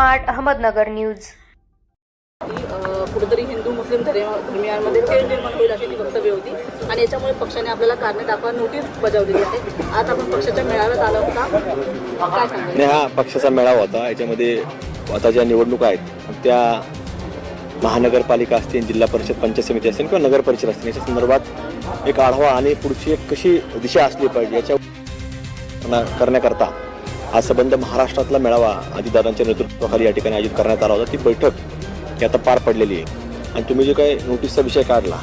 Smart Ahmednagar news. कुठेतरी हिंदू मुस्लिम धर्म धर्मियांमध्ये तेढ निर्माण होईल अशी ती वक्तव्य होती. आणि याच्यामुळे पक्षाने आपल्याला कारणे दाखवा नोटीस बजावलेली आहे आज आपण पक्षाच्या मेळाव्यात आला होता. काय आणि हा पक्षाचा मेळावा होता. याच्यामध्ये आता ज्या निवडणुका आहेत त्या महानगरपालिका असतील जिल्हा परिषद पंचायत समिती असेल किंवा नगर परिषद असतील याच्या संदर्भात एक आढावा आणि पुढची एक कशी दिशा असली पाहिजे याच्या ना- करण्याकरता हा संबंध महाराष्ट्रातला मेळावा अजितदादांच्या नेतृत्वाखाली या ठिकाणी आयोजित करण्यात आला होता. ती बैठक ही आता पार पडलेली आहे. आणि तुम्ही जे काही नोटीसचा विषय काढला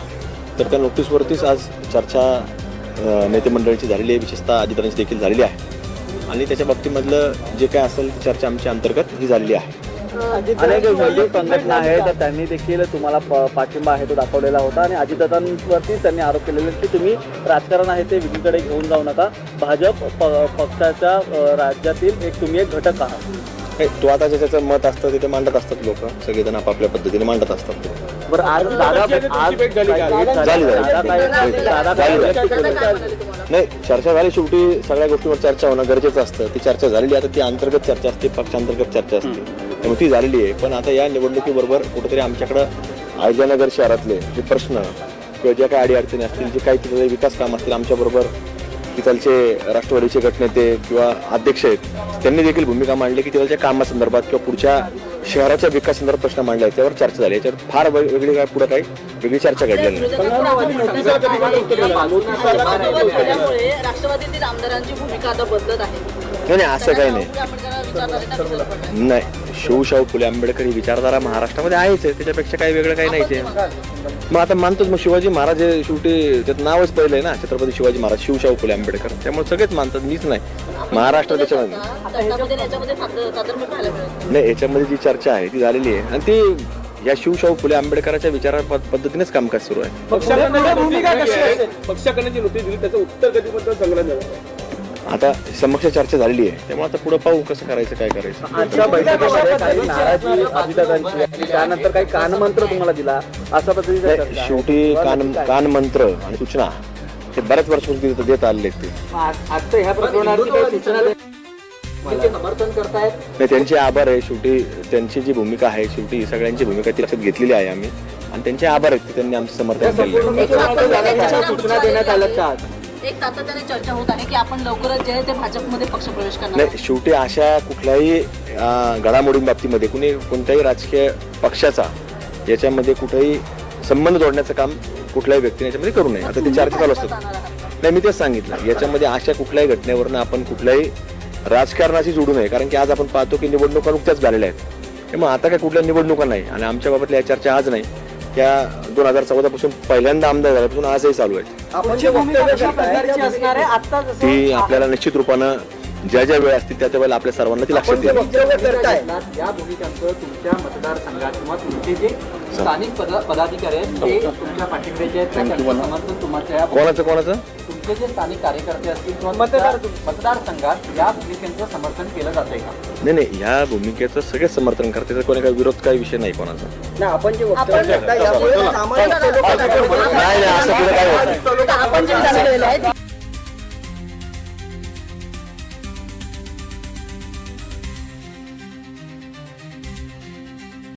तर त्या नोटीसवरतीच आज चर्चा नेतेमंडळीची झालेली आहे. विशेषतः अजितदादांची देखील झालेली आहे. आणि त्याच्या बाबतीमधलं जे काय असेल ती चर्चा आमच्या अंतर्गत ही झालेली आहे. अनेक हिंदू संघटना आहेत तर त्यांनी देखील तुम्हाला प- पाठिंबा आहे तो दाखवलेला होता आणि अजितदादांवरती त्यांनी आरोप केलेले की तुम्ही राजकारण आहे ते विधीकडे घेऊन जाऊ नका. भाजप पक्षाच्या राज्यातील एक तुम्ही एक घटक आहात. तो आता ज्याचं मत असतं तिथे मांडत असतात लोक. सगळेजण आपापल्या पद्धतीने मांडत असतात बरं आज दादा आज नाही चर्चा झाली. शेवटी सगळ्या गोष्टींवर चर्चा होणं गरजेचं असतं. ती चर्चा झालेली आहे. आता ती अंतर्गत चर्चा असते पक्षांतर्गत चर्चा असते. त्यामुळे ती झालेली आहे. पण आता या निवडणुकीबरोबर कुठेतरी आमच्याकडं अहिल्यानगर शहरातले जे प्रश्न किंवा ज्या काही अडीअडचणी असतील जे काही तिथले विकास काम असतील आमच्याबरोबर तिथलचे राष्ट्रवादीचे गटनेते किंवा अध्यक्ष आहेत त्यांनी देखील भूमिका मांडली की तिथलच्या कामासंदर्भात किंवा पुढच्या शहराच्या विकासासंदर्भात प्रश्न मांडले आहेत. त्यावर चर्चा झाली याच्यावर फार वेगळी काय पुढे काही वेगळी चर्चा घडलेली नाही. राष्ट्रवादीतील आमदारांची भूमिका आता बदलत आहे. नाही नाही असं काही नाही. नाही शिवशाहू फुले आंबेडकर ही विचारधारा महाराष्ट्रामध्ये आहेच आहे त्याच्यापेक्षा काही वेगळं काही नाहीच आहे. मग आता मानतोच मग शिवाजी महाराज हे शेवटी त्यात नावच पहिलं आहे ना छत्रपती शिवाजी महाराज शिवशाहू फुले आंबेडकर. त्यामुळे सगळेच मानतात मीच नाही. महाराष्ट्र त्याच्यामध्ये नाही याच्यामध्ये जी चर्चा आहे ती झालेली आहे. आणि ती या शिवशाहू फुले आंबेडकरांच्या विचारा प- पद्धतीनेच कामकाज सुरू आहे. पक्षाकडे जी नोटीस दिली त्याचं उत्तर कधीबद्दल संग्रह झालं? आता समक्ष चर्चा झालेली आहे. त्यामुळे आता पुढे पाहू कसं करायचं काय करायचं. आजच्या बैठकीमध्ये काही नाराजी अजितदादांची आणि त्यानंतर काही कानमंत्र तुम्हाला दिला अशा पद्धतीचा नाही, चर्चा. आहे. शेवटी कान कान मंत्र आणि सूचना हे बऱ्याच वर्षापूर्वी देत- देत आलेले आहेत ते. आता ह्या प्रकरणाची काही सूचना दे- समर्थन करतायत? नाही त्यांचे आभार आहे. शेवटी त्यांची जी भूमिका आहे शेवटी सगळ्यांची भूमिका ती लक्षात घेतलेली आहे आम्ही. आणि त्यांचे आभार आहेत की त्यांनी आमचं समर्थन आहे सूचना देण्यात आल्या का आज? एक सातत्याने चर्चा होत आहे की आपण लवकरच जे आहे ते भाजपमध्ये पक्ष प्रवेश करणार नाही शेवटी अशा कुठल्याही घडामोडींबाबतीमध्ये कुणी कोणत्याही राजकीय पक्षाचा याच्यामध्ये कुठेही संबंध जोडण्याचं काम कुठल्याही व्यक्तीने याच्यामध्ये करू नये. आता ते चर्चा चालू असतात नाही मी तेच सांगितलं. याच्यामध्ये अशा कुठल्याही घटनेवरनं आपण कुठल्याही राजकारणाशी जोडू नये. कारण की आज आपण पाहतो की निवडणुका नुकत्याच झालेल्या आहेत. मग आता काय कुठल्या निवडणुका नाही. आणि आमच्या बाबतल्या चर्चा आज नाही. त्या दोन हजार चौदा पासून पहिल्यांदा आमदार झाल्यापासून आजही चालू आहेत. ती आपल्याला निश्चित रूपानं ज्या ज्या वेळ असतील त्या त्या वेळेला आपल्या सर्वांना ती लक्षात करताय. या भूमिकांचं तुमच्या मतदारसंघात किंवा तुमचे जे स्थानिक पद- पदाधिकारी आहेत ते तुमच्या पाठिंब्याचे आहेत तर त्यांचं समर्थन तुमच्या कोणाचं कोणाचं? तुमचे जे स्थानिक कार्यकर्ते असतील किंवा मतदार मतदारसंघात या भूमिकेचं समर्थन केलं जातंय का? नाही नाही ह्या भूमिकेचं सगळेच समर्थन करते तर कोणी काही विरोध काही विषय नाही कोणाचा. नाही, आपण जे वक्तव्य करताय यामुळे सामान्य लोकांना नाही नाही असं पुढे काय होत नाही. आपण जे ठरवलेलं आहे